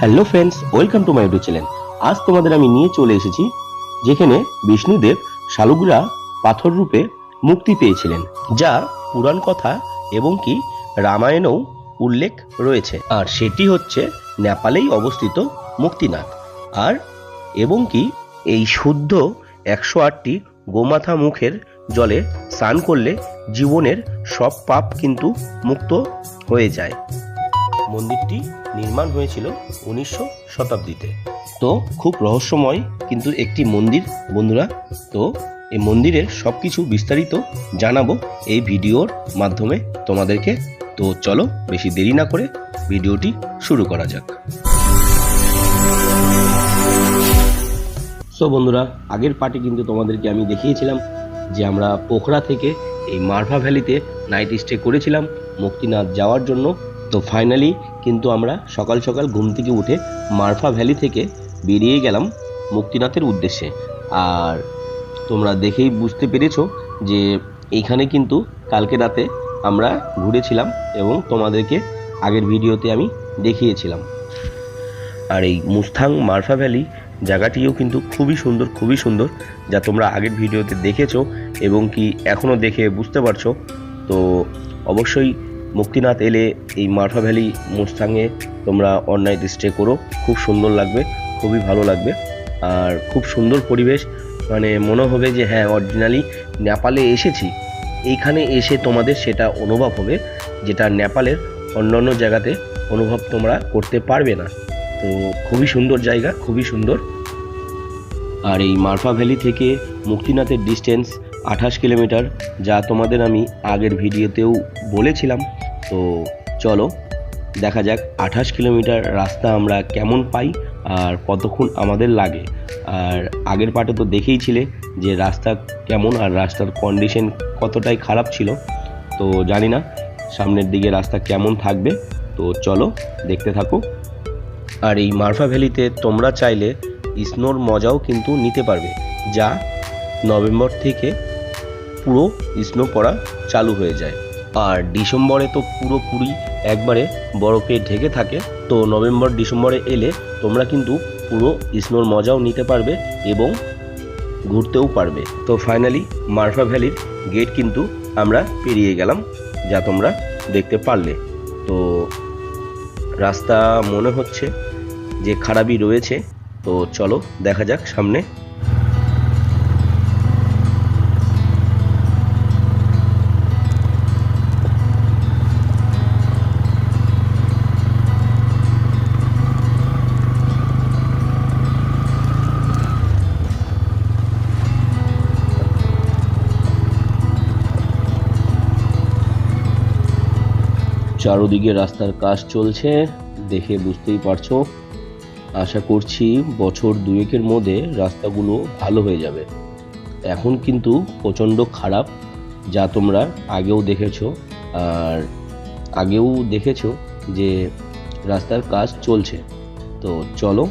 Hello friends welcome to my YouTube channel আজ তোমাদের আমি নিয়ে চলে এসেছি, যেখানে বিষ্ণুদেব শালুগ্রা পাথর রূপে মুক্তি পেয়েছিলেন যা পুরাণ কথা এবং কি রামায়ণেও উল্লেখ রয়েছে। আর সেটি হচ্ছে নেপালেই অবস্থিত মুক্তিনাথ। আর এবং কি এই শুদ্ধ একশো আটটি গোমাথা মুখের জলে স্নান করলে জীবনের সব পাপ কিন্তু মুক্ত হয়ে যায়। মন্দিরটি নির্মাণ হয়েছিল উনিশশো শতাব্দীতে। তো খুব রহস্যময় কিন্তু একটি মন্দির, বন্ধুরা। তো এই মন্দিরের সব কিছু বিস্তারিত জানাব এই ভিডিওর মাধ্যমে তোমাদেরকে। তো চলো বেশি দেরি না করে ভিডিওটি শুরু করা যাক। সো বন্ধুরা, আগের পার্টে কিন্তু তোমাদেরকে আমি দেখিয়েছিলাম যে আমরা পোখরা থেকে এই মারভা ভ্যালিতে নাইট স্টে করেছিলাম। মুক্তিনাথ যাওয়ার জন্য তো ফাইনালি কিন্তু আমরা সকাল সকাল ঘুম থেকে উঠে মারফা ভ্যালি থেকে বেরিয়ে গেলাম মুক্তিনাথের উদ্দেশ্যে। আর তোমরা দেখেই বুঝতে পেরেছ যে এইখানে কিন্তু কালকে রাতে আমরা ঘুরেছিলাম এবং তোমাদেরকে আগের ভিডিওতে আমি দেখিয়েছিলাম। আর এই মুস্তাং মারফা ভ্যালি জায়গাটিও কিন্তু খুবই সুন্দর খুবই সুন্দর, যা তোমরা আগের ভিডিওতে দেখেছ এবং কি এখনও দেখে বুঝতে পারছ। তো অবশ্যই মুক্তিনাথ এলে এই মারফা ভ্যালি মুস্তাঙে তোমরা অন নাইট স্টে করো। খুব সুন্দর লাগবে, খুবই ভালো লাগবে। আর খুব সুন্দর পরিবেশ মানে মনে হবে যে হ্যাঁ অরিজিনালি নেপালে এসেছি। এইখানে এসে তোমাদের সেটা অনুভব হবে, যেটা নেপালের অন্যান্য জায়গাতে অনুভব তোমরা করতে পারবে না। তো খুবই সুন্দর জায়গা, খুবই সুন্দর। আর এই মারফা ভ্যালি থেকে মুক্তিনাথের ডিস্টেন্স আঠাশ কিলোমিটার, যা তোমাদের আমি আগের ভিডিওতেও বলেছিলাম। তো চলো, দেখা যাক আঠাশ কিলোমিটার রাস্তা আমরা কেমন পাই আর কতক্ষণ আমাদের লাগে। আর আগের পার্টে তো দেখেইছিলে যে রাস্তা কেমন আর রাস্তার কন্ডিশন কতটাই খারাপ ছিল। তো জানি না, সামনের দিকে রাস্তা কেমন থাকবে। তো চলো, দেখতে থাকো। আর এই মারফা ভ্যালিতে তোমরা চাইলে স্নোর মজাও কিন্তু নিতে পারবে, যা নভেম্বর থেকে পুরো স্নো পড়া চালু হয়ে যায়। আর ডিসেম্বরে তো পুরোপুরি একবারে বরফে ঢেকে থাকে। তো নভেম্বর, ডিসেম্বরে এলে তোমরা কিন্তু পুরো স্নোর মজাও নিতে পারবে এবং ঘুরতেও পারবে। তো ফাইনালি মারফা ভ্যালির গেট কিন্তু আমরা পেরিয়ে গেলাম, যা তোমরা দেখতে পারলে। তো রাস্তা মনে হচ্ছে যে খারাপই রয়েছে। তো চলো দেখা যাক সামনে চারোদিকে রাস্তার কাজ চলছে, দেখে বুঝতেই পারছ। আশা করছি বছর দুয়েকের মধ্যে রাস্তাগুলো ভালো হয়ে যাবে। এখন কিন্তু প্রচণ্ড খারাপ, যা তোমরা আগেও দেখেছ। আর আগেও দেখেছ যে রাস্তার কাজ চলছে। তো চলো,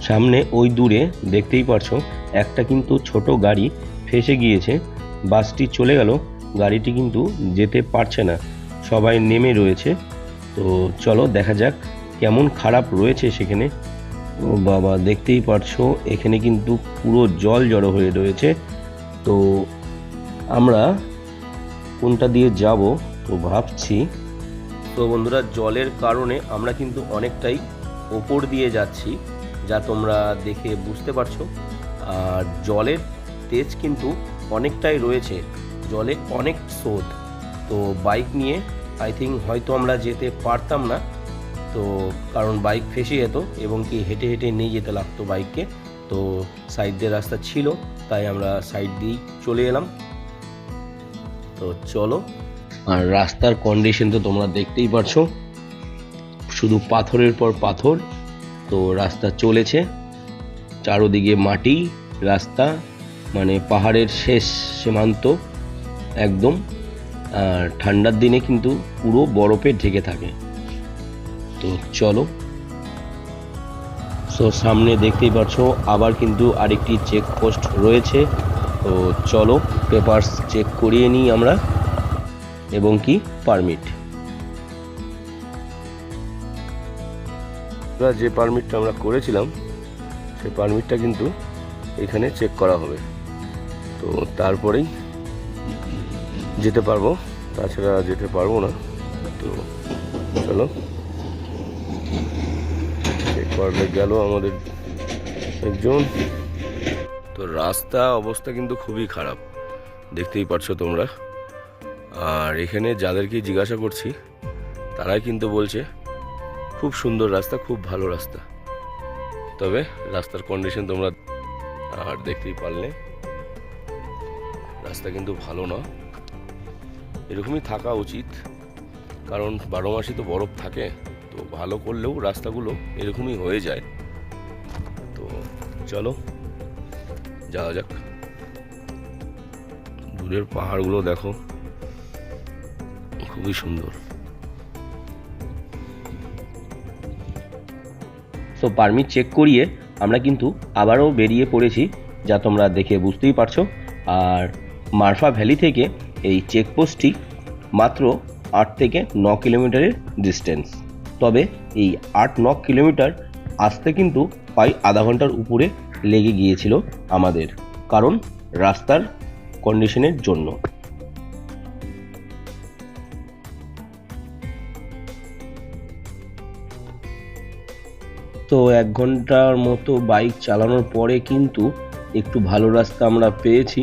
সামনে ওই দূরে দেখতেই পারছ, একটা কিন্তু ছোট গাড়ি ফেসে গিয়েছে, বাসটি চলে গেল গাড়িটি কিন্তু যেতে পারছে না। সবাই নেমে রয়েছে। তো চলো দেখা যাক কেমন খারাপ রয়েছে সেখানে। ও বাবা, দেখতেই পারছ, এখানে কিন্তু পুরো জল জড়ো হয়ে রয়েছে। তো আমরা কোনটা দিয়ে যাব? তো ভাবছি, তো বন্ধুরা, জলের কারণে আমরা কিন্তু অনেকটাই ওপর দিয়ে যাচ্ছি, যা তোমরা দেখে বুঝতে পারছ। আর জলের তেজ কিন্তু অনেকটাই রয়েছে। জলে অনেক স্রোত। তো বাইক নিয়ে আই থিঙ্ক হয়তো আমরা যেতে পারতাম না। তো কারণ বাইক ফেসে যেত এবং কি হেঁটে হেঁটে নিয়ে যেতে লাগতো বাইককে তো সাইড দিয়ে রাস্তা ছিল, তাই আমরা সাইড দিয়েই চলে এলাম। তো চলো। আর রাস্তার কন্ডিশন তো তোমরা দেখতেই পারছ। শুধু পাথরের পর পাথর। তো রাস্তা চলেছে। চারোদিকে মাটি, রাস্তা মানে পাহাড়ের শেষ সীমান্ত। একদম ঠান্ডার দিনে কিন্তু পুরো বরফে ঢেকে থাকে। তো চলো। তো সামনে দেখতেই পাচ্ছ, আবার কিন্তু আরেকটি চেক পোস্ট রয়েছে। তো চলো, পেপারস চেক করিয়ে নিই আমরা, এবং কি, পারমিট। যে পারমিটটা আমরা করেছিলাম, সেই পারমিটটা কিন্তু এখানে চেক করা হবে। তো তারপরেই যেতে পারব। তাছাড়া যেতে পারব না। তো চলো। গেল আমাদের একজন। তো রাস্তা অবস্থা কিন্তু খুবই খারাপ। দেখতেই পারছ তোমরা। আর এখানে যাদেরকে জিজ্ঞাসা করছি, তারাই কিন্তু বলছে, খুব সুন্দর রাস্তা, খুব ভালো রাস্তা। তবে রাস্তার কন্ডিশন তোমরা আর দেখতেই পারলে। রাস্তা কিন্তু ভালো না। এরকমই থাকা উচিত। কারণ বারো মাসই তো বরফ থাকে, তো ভালো করলেও রাস্তাগুলো এরকমই হয়ে যায়। তো চলো, যাওয়া যাক। দূরের পাহাড়গুলো দেখো, খুবই সুন্দর। সো পারমিট চেক করিয়ে আমরা কিন্তু আবারও বেরিয়ে পড়েছি, যা তোমরা দেখে বুঝতেই পারছ। আর মারফা ভ্যালি থেকে এই চেকপোস্টটি মাত্র আট থেকে ন কিলোমিটারের ডিস্টেন্স তবে এই আট ন কিলোমিটার আসতে কিন্তু প্রায় আধা ঘণ্টার উপরে লেগে গিয়েছিল আমাদের, কারণ রাস্তার কন্ডিশনের জন্য। তো এক ঘণ্টার মতো বাইক চালানোর পরে কিন্তু একটু ভালো রাস্তা আমরা পেয়েছি।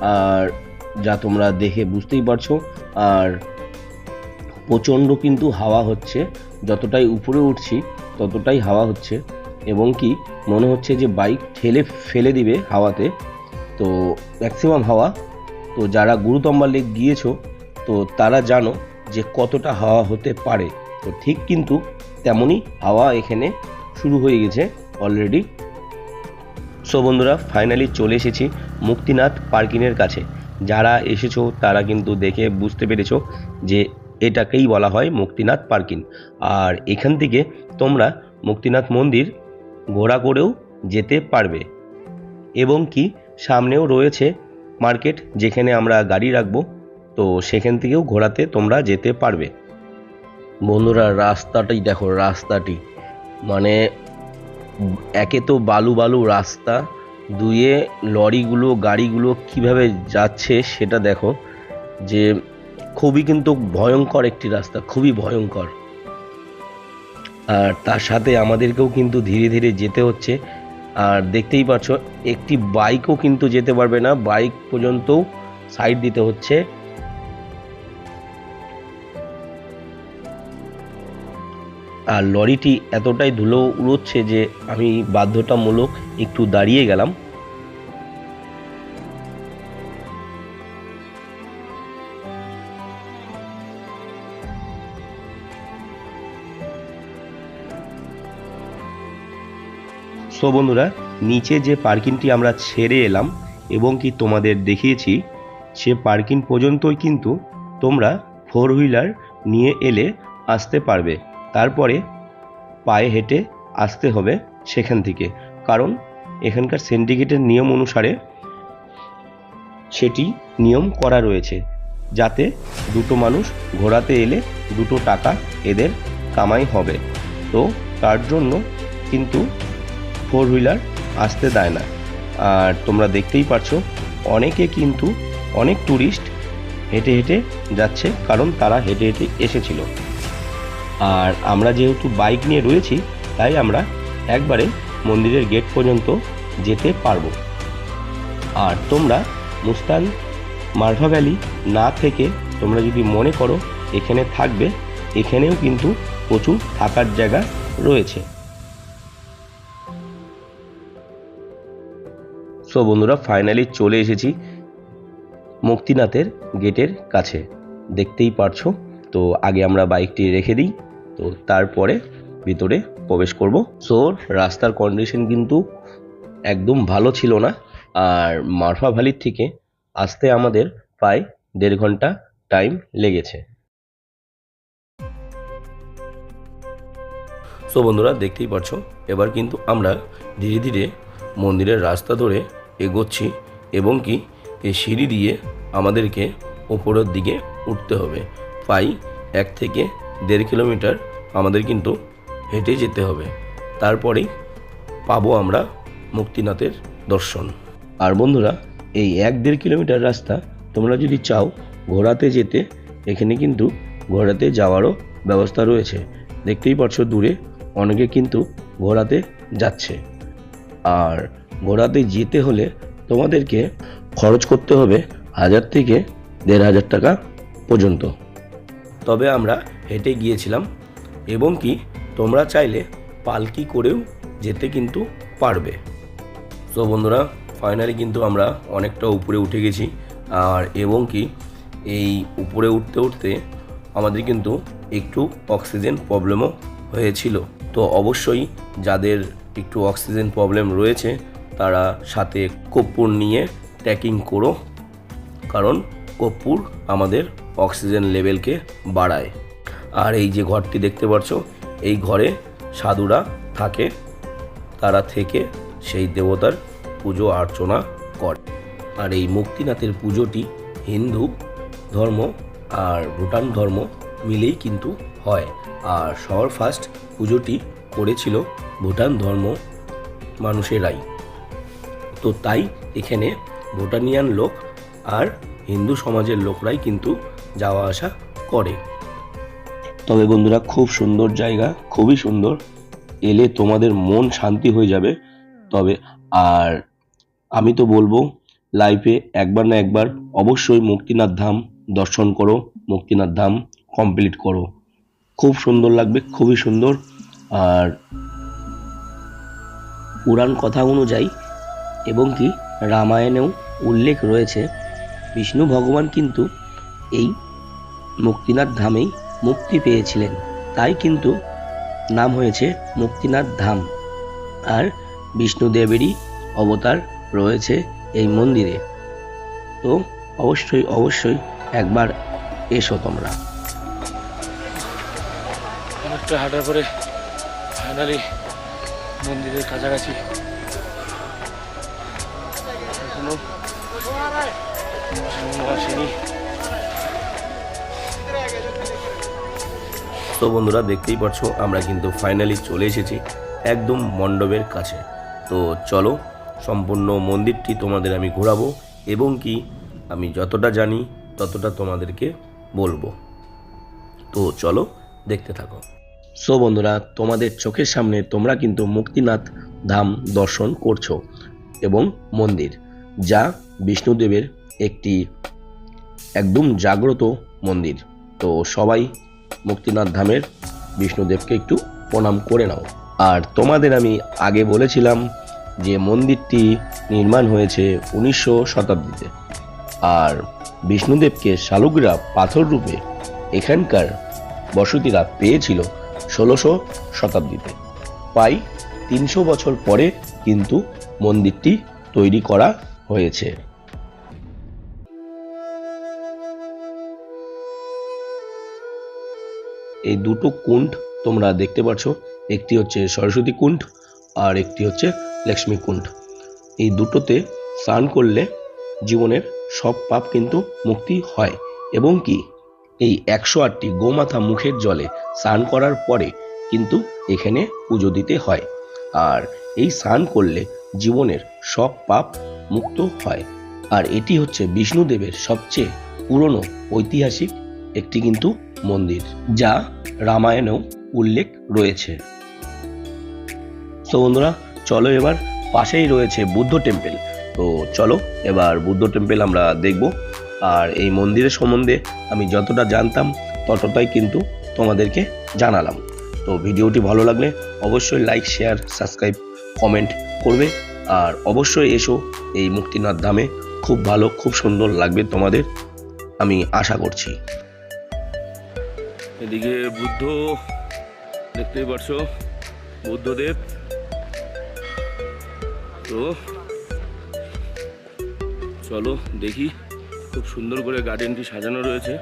আর যা তোমরা দেখে বুঝতেই পারছ। আর প্রচণ্ড কিন্তু হাওয়া হচ্ছে। যতটাই উপরে উঠছি, ততটাই হাওয়া হচ্ছে। এবং কি, মনে হচ্ছে যে বাইক ঠেলে ফেলে দিবে হাওয়াতে। তো ম্যাক্সিমাম হাওয়া। তো যারা গুরুতম্বা লেক গিয়েছো, তো তারা জানো যে কতটা হাওয়া হতে পারে। তো ঠিক কিন্তু তেমনই হাওয়া এখানে শুরু হয়ে গেছে অলরেডি সো বন্ধুরা ফাইনালি চলে এসেছি মুক্তিনাথ পার্কিংয়ের কাছে। যারা এসেছ, তারা কিন্তু দেখে বুঝতে পেরেছ যে এটাকেই বলা হয় মুক্তিনাথ পার্কিং আর এখান থেকে তোমরা মুক্তিনাথ মন্দির ঘোড়া করেও যেতে পারবে। এবং কি, সামনেও রয়েছে মার্কেট যেখানে আমরা গাড়ি রাখব, তো সেখান থেকেও ঘোরাতে তোমরা যেতে পারবে। বন্ধুরা, রাস্তাটাই দেখো, রাস্তাটি। মানে একে তো বালু বালু রাস্তা দুয়ে লরিগুলো, গাড়িগুলো কীভাবে যাচ্ছে সেটা দেখো, যে খুবই কিন্তু ভয়ঙ্কর একটি রাস্তা, খুবই ভয়ঙ্কর। আর তার সাথে আমাদেরকেও কিন্তু ধীরে ধীরে যেতে হচ্ছে। আর দেখতেই পাচ্ছ একটি বাইকও কিন্তু যেতে পারবে না। বাইক পর্যন্তও সাইড দিতে হচ্ছে। আর লরিটি এতটাই ধুলো উড়োচ্ছে যে আমি বাধ্যতামূলক একটু দাঁড়িয়ে গেলাম। সো বন্ধুরা, নিচে যে পার্কিংটি আমরা ছেড়ে এলাম এবং কি তোমাদের দেখিয়েছি, সে পার্কিং পর্যন্তই কিন্তু তোমরা ফোর হুইলার নিয়ে এলে আসতে পারবে। তারপরে পায়ে হেঁটে আসতে হবে সেখান থেকে। কারণ এখানকার সিন্ডিকেটের নিয়ম অনুসারে সেটি নিয়ম করা রয়েছে, যাতে দুটো মানুষ ঘোরাতে এলে দুটো টাকা এদের কামাই হবে। তো তার জন্য কিন্তু ফোর হুইলার আসতে দেয় না। আর তোমরা দেখতেই পারছ, অনেকে কিন্তু অনেক ট্যুরিস্ট হেঁটে হেঁটে যাচ্ছে, কারণ তারা হেঁটে হেঁটে এসেছিল। আর আমরা যেহেতু বাইক নিয়ে রয়েছি, তাই আমরা একবারে মন্দিরের গেট পর্যন্ত যেতে পারব। আর তোমরা মুস্তান মারভা ভ্যালি না থেকে তোমরা যদি মনে করো এখানে থাকবে, এখানেও কিন্তু প্রচুর থাকার জায়গা রয়েছে। সো বন্ধুরা ফাইনালি চলে এসেছি মুক্তিনাথের গেটের কাছে। দেখতেই পারছ, তো আগে আমরা বাইকটি রেখে দিই। তো তারপরে ভিতরে প্রবেশ করব। সো রাস্তার কন্ডিশন কিন্তু একদম ভালো ছিল না। আর মারফা ভ্যালির থেকে আসতে আমাদের প্রায় দেড় ঘণ্টা টাইম লেগেছে। সো বন্ধুরা, দেখতেই পারছ, এবার কিন্তু আমরা ধীরে ধীরে মন্দিরের রাস্তা ধরে এগোচ্ছি এবং কি এই সিঁড়ি দিয়ে আমাদেরকে ওপরের দিকে উঠতে হবে। প্রায় এক থেকে দেড় কিলোমিটার আমাদের কিন্তু হেঁটে যেতে হবে। তারপরেই পাবো আমরা মুক্তিনাথের দর্শন। আর বন্ধুরা, এই এক দেড় কিলোমিটার রাস্তা তোমরা যদি চাও ঘোড়াতে যেতে, এখানে কিন্তু ঘোড়াতে যাওয়ারও ব্যবস্থা রয়েছে। দেখতেই পাচ্ছ দূরে অনেকে কিন্তু ঘোড়াতে যাচ্ছে। আর ঘোড়াতে যেতে হলে তোমাদেরকে খরচ করতে হবে হাজার থেকে দেড় হাজার টাকা পর্যন্ত। তবে আমরা হেঁটে গিয়েছিলাম এবং কি তোমরা চাইলে পালকি করেও যেতে কিন্তু পারবে। তো বন্ধুরা ফাইনালি কিন্তু আমরা অনেকটা উপরে উঠে গেছি আর এবং কি এই উপরে উঠতে উঠতে আমাদের কিন্তু একটু অক্সিজেন প্রবলেমও হয়েছিল। তো অবশ্যই যাদের একটু অক্সিজেন প্রবলেম রয়েছে, তারা সাথে কর্পূর নিয়ে ট্যাকিং করো। কারণ কর্পূর আমাদের অক্সিজেন লেভেলকে বাড়ায়। আর এই যে ঘরটি দেখতে পাচ্ছ, এই ঘরে সাধুরা থাকে। তারা থেকে সেই দেবতার পুজো, অর্চনা করে। আর এই মুক্তিনাথের পুজোটি হিন্দু ধর্ম আর ভুটান ধর্ম মিলেই কিন্তু হয়। আর সবার ফার্স্ট পুজোটি করেছিল ভুটান ধর্ম মানুষেরাই। তো তাই এখানে ভুটানিয়ান লোক আর হিন্দু সমাজের লোকরাই কিন্তু যাওয়া আসা করে। তবে বন্ধুরা, খুব সুন্দর জায়গা, খুবই সুন্দর। এলে তোমাদের মন শান্তি হয়ে যাবে। তবে আর আমি তো বলব লাইফে একবার না একবার অবশ্যই মুক্তিনাথ ধাম দর্শন করো, মুক্তিনাথ ধাম কমপ্লিট করো। খুব সুন্দর লাগবে, খুবই সুন্দর। আর পুরাণ কথা অনুযায়ী এবং কি রামায়ণেও উল্লেখ রয়েছে, বিষ্ণু ভগবান কিন্তু এই মুক্তিনাথ ধামেই মুক্তি পেয়েছিলেন তাই কিন্তু নাম হয়েছে মুক্তিনাথ ধাম আর বিষ্ণুদেবেরই অবতার রয়েছে এই মন্দিরে তো অবশ্যই অবশ্যই একবার এসো তোমরা অনেকটা হাঁটার পরে ফাইনালি মন্দিরের কাছাকাছি এখনও আসেনি তো বন্ধুরা দেখতেই পাচ্ছ আমরা কিন্তু ফাইনালি চলে এসেছি একদম মণ্ডপের কাছে। তো চলো, সম্পূর্ণ মন্দিরটি তোমাদের আমি ঘোরাবো এবং কি আমি যতটা জানি ততটা তোমাদেরকে বলব। তো চলো, দেখতে থাকো। সো বন্ধুরা, তোমাদের চোখের সামনে তোমরা কিন্তু মুক্তিনাথ ধাম দর্শন করছ এবং মন্দির, যা বিষ্ণুদেবের একটি একদম জাগ্রত মন্দির। তো সবাই মুক্তিনাথ ধামের বিষ্ণুদেবকে একটু প্রণাম করে নাও। আর তোমাদের আমি আগে বলেছিলাম যে মন্দিরটি নির্মাণ হয়েছে উনিশশো শতাব্দীতে। আর বিষ্ণুদেবকে শালুকরা পাথর রূপে এখানকার বসতিরা পেয়েছিল ষোলোশো শতাব্দীতে। প্রায় তিনশো বছর পরে কিন্তু মন্দিরটি তৈরি করা হয়েছে। এই দুটো কুণ্ড তোমরা দেখতে পাচ্ছ একটি হচ্ছে সরস্বতী কুণ্ড আর একটি হচ্ছে লক্ষ্মী কুণ্ড। এই দুটোতে স্নান করলে জীবনের সব পাপ কিন্তু মুক্তি হয় এবং কি? এই একশো আটটি গোমাথা মুখের জলে স্নান করার পরে কিন্তু এখানে পুজো দিতে হয়। আর এই স্নান করলে জীবনের সব পাপ মুক্ত হয়। আর এটি হচ্ছে বিষ্ণুদেবের সবচেয়ে পুরনো ঐতিহাসিক একটি কিন্তু মন্দির, যা রামায়ণেও উল্লেখ রয়েছে। তো বন্ধুরা, চলো এবার পাশেই রয়েছে বুদ্ধ টেম্পেল। তো চলো, এবার বুদ্ধ টেম্পেল আমরা দেখব। আর এই মন্দিরের সম্বন্ধে আমি যতটা জানতাম, ততটাই কিন্তু তোমাদেরকে জানালাম। তো ভিডিওটি ভালো লাগলে অবশ্যই লাইক, শেয়ার, সাবস্ক্রাইব, কমেন্ট করবে। আর অবশ্যই এসো, এই মুক্তিনাথ ধামে। খুব ভালো, খুব সুন্দর লাগবে তোমাদের, আমি আশা করছি। এদিকে বুদ্ধ, দেখতেই পারছ, বুদ্ধদেব। তো, চলো দেখি, খুব সুন্দর করে গার্ডেনটি সাজানো রয়েছে।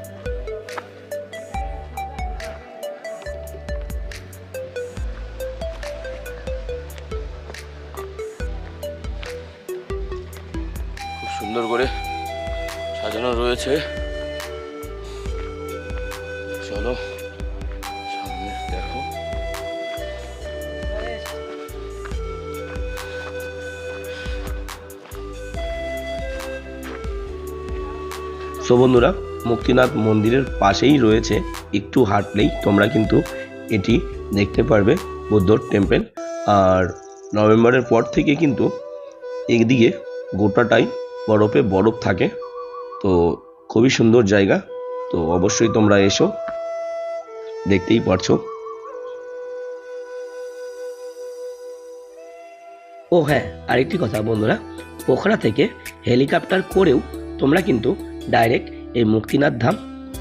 খুব সুন্দর করে সাজানো রয়েছে। সো বন্ধুরা, মুক্তিনাথ মন্দিরের পাশেই রয়েছে। একটু হাঁটলেই তোমরা কিন্তু এটি দেখতে পারবে, বুদ্ধর টেম্পেল আর নভেম্বরের পর থেকে কিন্তু একদিকে গোটাটাই বরফে বরফ থাকে। তো খুবই সুন্দর জায়গা। তো অবশ্যই তোমরা এসো, দেখতেই পারছ। ও হ্যাঁ আরেকটি কথা বন্ধুরা, পোখরা থেকে হেলিকপ্টার করেও তোমরা কিন্তু ডাইরেক্ট এই মুক্তিনাথ ধাম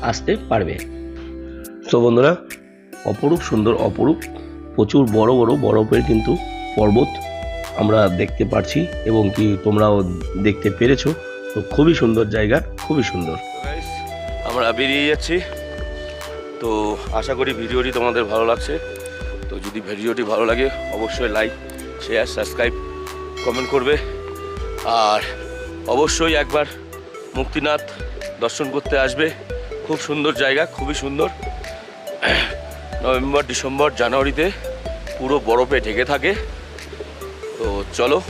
আসতে পারবে। তো বন্ধুরা, অপরূপ সুন্দর অপরূপ, প্রচুর বড় বড় বরফের কিন্তু পর্বত আমরা দেখতে পারছি এবং কি তোমরাও দেখতে পেরেছ। তো খুবই সুন্দর জায়গা, খুবই সুন্দর। আমরা বেরিয়ে যাচ্ছি। তো আশা করি ভিডিওটি তোমাদের ভালো লাগছে। তো যদি ভিডিওটি ভালো লাগে, অবশ্যই লাইক শেয়ার সাবস্ক্রাইব কমেন্ট করবে। আর অবশ্যই একবার মুক্তিনাথ দর্শন করতে আসবে। খুব সুন্দর জায়গা, খুবই সুন্দর। নভেম্বর, ডিসেম্বর, জানুয়ারিতে পুরো বরফে ঢেকে থাকে। তো চলো